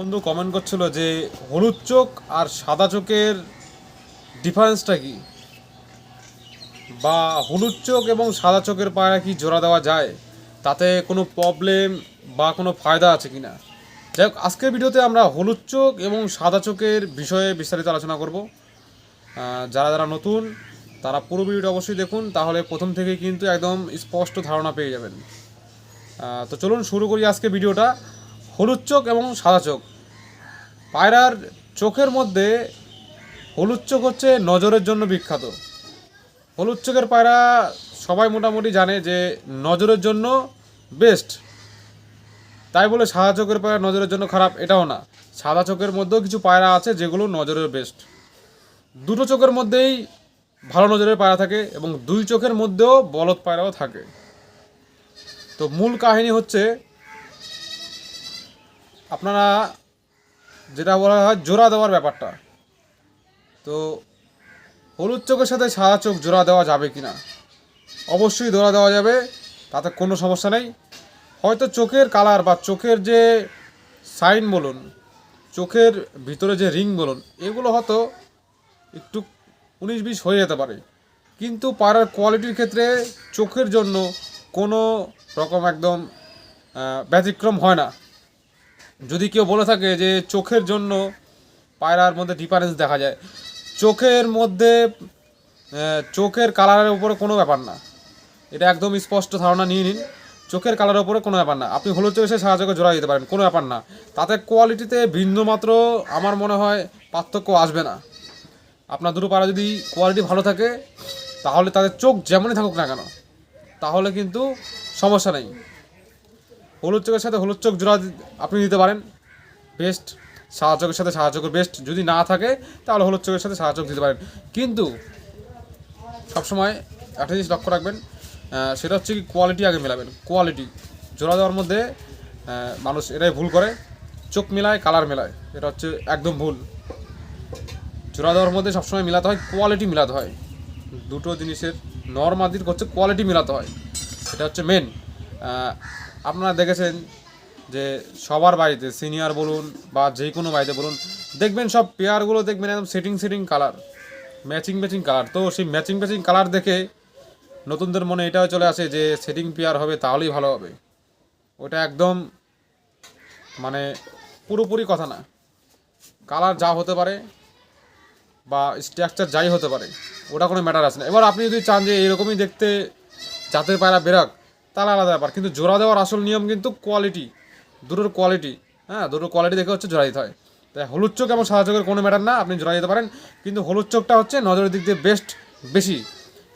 বন্ধু কমেন্ট করছিল যে হলুদ চোখ আর সাদা চোখের ডিফারেন্সটা কি? বা হলুদ চোখ এবং সাদা চোখের পায়রা কি জোড়া দেওয়া যায়? তাতে কোনো প্রবলেম বা কোনো ফায়দা আছে কি না যাই হোক, আজকের ভিডিওতে আমরা হলুদ চোখ এবং সাদা চোখের বিষয়ে বিস্তারিত আলোচনা করব। যারা যারা নতুন, তারা পুরো ভিডিওটা অবশ্যই দেখুন, তাহলে প্রথম থেকেই কিন্তু একদম স্পষ্ট ধারণা পেয়ে যাবেন। তো চলুন শুরু করি আজকে ভিডিওটা। হলুদ চোখ এবং সাদা চোখ। পায়রার চোখের মধ্যে হলুদ চোখ হচ্ছে নজরের জন্য বিখ্যাত। হলুদ চোখের পায়রা সবাই মোটামুটি জানে যে নজরের জন্য বেস্ট তাই বলে সাদা চোখের পায়রা নজরের জন্য খারাপ এটাও না। সাদা চোখের মধ্যেও কিছু পায়রা আছে যেগুলো নজরের বেস্ট দুটো চোখের মধ্যেই ভালো নজরের পায়রা থাকে এবং দুই চোখের মধ্যেও বলদ পায়রাও থাকে। তো মূল কাহিনী হচ্ছে আপনারা যেটা বলা হয় জোড়া দেওয়ার ব্যাপারটা। তো হলুদ চোখের সাথে সাদা চোখ জোড়া দেওয়া যাবে কি না অবশ্যই জোড়া দেওয়া যাবে, তাতে কোনো সমস্যা নেই। হয়তো চোখের কালার বা চোখের যে সাইন বলুন, চোখের ভিতরে যে রিং বলুন, এগুলো হয়তো একটু উনিশ বিশ হয়ে যেতে পারে। কিন্তু পাড়ার কোয়ালিটির ক্ষেত্রে চোখের জন্য কোনো রকম একদম ব্যতিক্রম হয় না। যদি কেউ বলে থাকে যে চোখের জন্য পায়রার মধ্যে ডিফারেন্স দেখা যায়, চোখের মধ্যে চোখের কালারের উপরে কোনো ব্যাপার না। এটা একদম স্পষ্ট ধারণা নিয়ে নিন, চোখের কালারের উপরে কোনো ব্যাপার না। আপনি হলুদ চোখে সাদা চোখে জোড়া দিতে পারেন, কোনো ব্যাপার না। তাতে কোয়ালিটিতে বিন্দুমাত্র আমার মনে হয় পার্থক্য আসবে না। আপনার দুটো পাড়া যদি কোয়ালিটি ভালো থাকে, তাহলে তাদের চোখ যেমনই থাকুক না কেন, তাহলে কিন্তু সমস্যা নেই। হলুদ চোখের সাথে হলুদ চোখ জোড়া আপনি দিতে পারেন। বেস্ট সাদা চোখের সাথে সাদা চোখের বেস্ট যদি না থাকে, তাহলে হলুদ চোখের সাথে সাদা চোখ দিতে পারেন। কিন্তু, সবসময় একটা জিনিস লক্ষ্য রাখবেন সেটা হচ্ছে কি কোয়ালিটি আগে মেলাবেন। কোয়ালিটি জোড়া দেওয়ার মধ্যে মানুষ এটাই ভুল করে। চোখ মেলায় কালার মেলায়। এটা হচ্ছে একদম ভুল। জোড়া দেওয়ার মধ্যে সবসময় মিলাতে হয় কোয়ালিটি মিলাতে হয়। দুটো জিনিসের নর্মাদির হচ্ছে কোয়ালিটি মিলাতে হয়। এটা হচ্ছে মেন আপনারা দেখেছেন যে সবার বাড়িতে সিনিয়র বলুন বা যে কোনো বাড়িতে বলুন, দেখবেন সব পেয়ারগুলো দেখবেন একদম setting setting colour matching matching colour তো সেই ম্যাচিং ম্যাচিং কালার দেখে নতুনদের মনে এটাও চলে আসে যে সেটিং পেয়ার হবে তাহলেই ভালো হবে। ওটা একদম মানে পুরোপুরি কথা না। কালার যা হতে পারে বা স্ট্রাকচার যাই হতে পারে, ওটা কোনো ম্যাটার আসে না। এবার আপনি যদি চান যে এরকমই দেখতে জাতের পায়রা বেরাক তাহলে আলাদা ব্যাপার। কিন্তু জোড়া দেওয়ার আসল নিয়ম কিন্তু কোয়ালিটি দুটোর কোয়ালিটি হ্যাঁ দুটোর কোয়ালিটি দেখে হচ্ছে জোড়া দিতে হয়। তাই হলুদ চোখ এবং সাদা চোখের কোনো ম্যাটার না, আপনি জোড়া দিতে পারেন। কিন্তু হলুদ চোখটা হচ্ছে নজরের দিক দিয়ে বেস্ট বেশি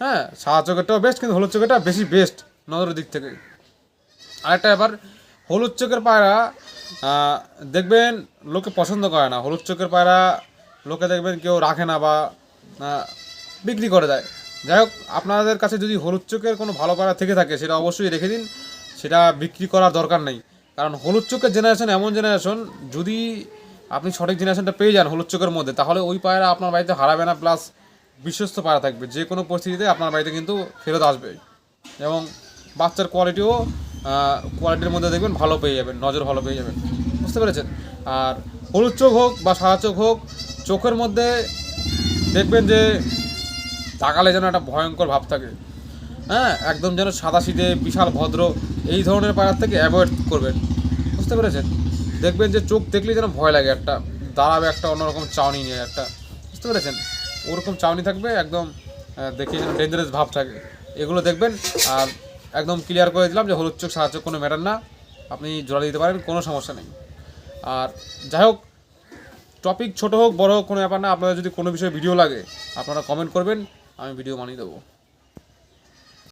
হ্যাঁ সাদা চোখেরটাও বেস্ট কিন্তু হলুদ চোখেরটা বেশি বেস্ট নজরের দিক থেকে আরেকটা ব্যাপার, হলুদ চোখের পায়রা দেখবেন লোকে পছন্দ করে না। হলুদ চোখের পায়রা লোকে দেখবেন কেউ রাখে না বা বিক্রি করে দেয়। যাই হোক, আপনাদের কাছে যদি হলুদ চোখের কোনো ভালো পায়রা থেকে থাকে, সেটা অবশ্যই রেখে দিন। সেটা বিক্রি করার দরকার নেই। কারণ হলুদ চোখের জেনারেশন এমন জেনারেশন যদি আপনি সঠিক জেনারেশনটা পেয়ে যান হলুদ চোখের মধ্যে, তাহলে ওই পায়রা আপনার বাড়িতে হারাবে না প্লাস বিশ্বস্ত পায়রা থাকবে। যে কোনো পরিস্থিতিতে আপনার বাড়িতে কিন্তু ফেরত আসবে এবং বাচ্চার কোয়ালিটিও কোয়ালিটির মধ্যে দেখবেন ভালো পেয়ে যাবেন, নজর ভালো পেয়ে যাবেন। বুঝতে পেরেছেন? আর হলুদ চোখ হোক বা সাদা চোখ হোক, চোখের মধ্যে দেখবেন যে তাকালে যেন একটা ভয়ঙ্কর ভাব থাকে। হ্যাঁ একদম যেন সাদা সিধে বিশাল ভদ্র, এই ধরনের পায়রার থেকে অ্যাভয়েড করবেন। বুঝতে পেরেছেন? দেখবেন যে চোখ দেখলেই যেন ভয় লাগে একটা, দাঁড়াবে একটা অন্যরকম চাউনি নিয়ে একটা। বুঝতে পেরেছেন? ওরকম চাউনি থাকবে, একদম দেখে যেন ডেঞ্জারাস ভাব থাকে। এগুলো দেখবেন, আর একদম ক্লিয়ার করে দিলাম যে হলুদ চোখ, সাদা চোখ কোনো ম্যাটার না। আপনি জোড়া দিতে পারেন, কোনো সমস্যা নেই। আর যাই হোক টপিক ছোটো হোক, বড় হোক, কোনো ব্যাপার না। আপনাদের যদি কোনো বিষয়ে ভিডিও লাগে, আপনারা কমেন্ট করবেন। আমি ভিডিও বানিয়ে দেবো।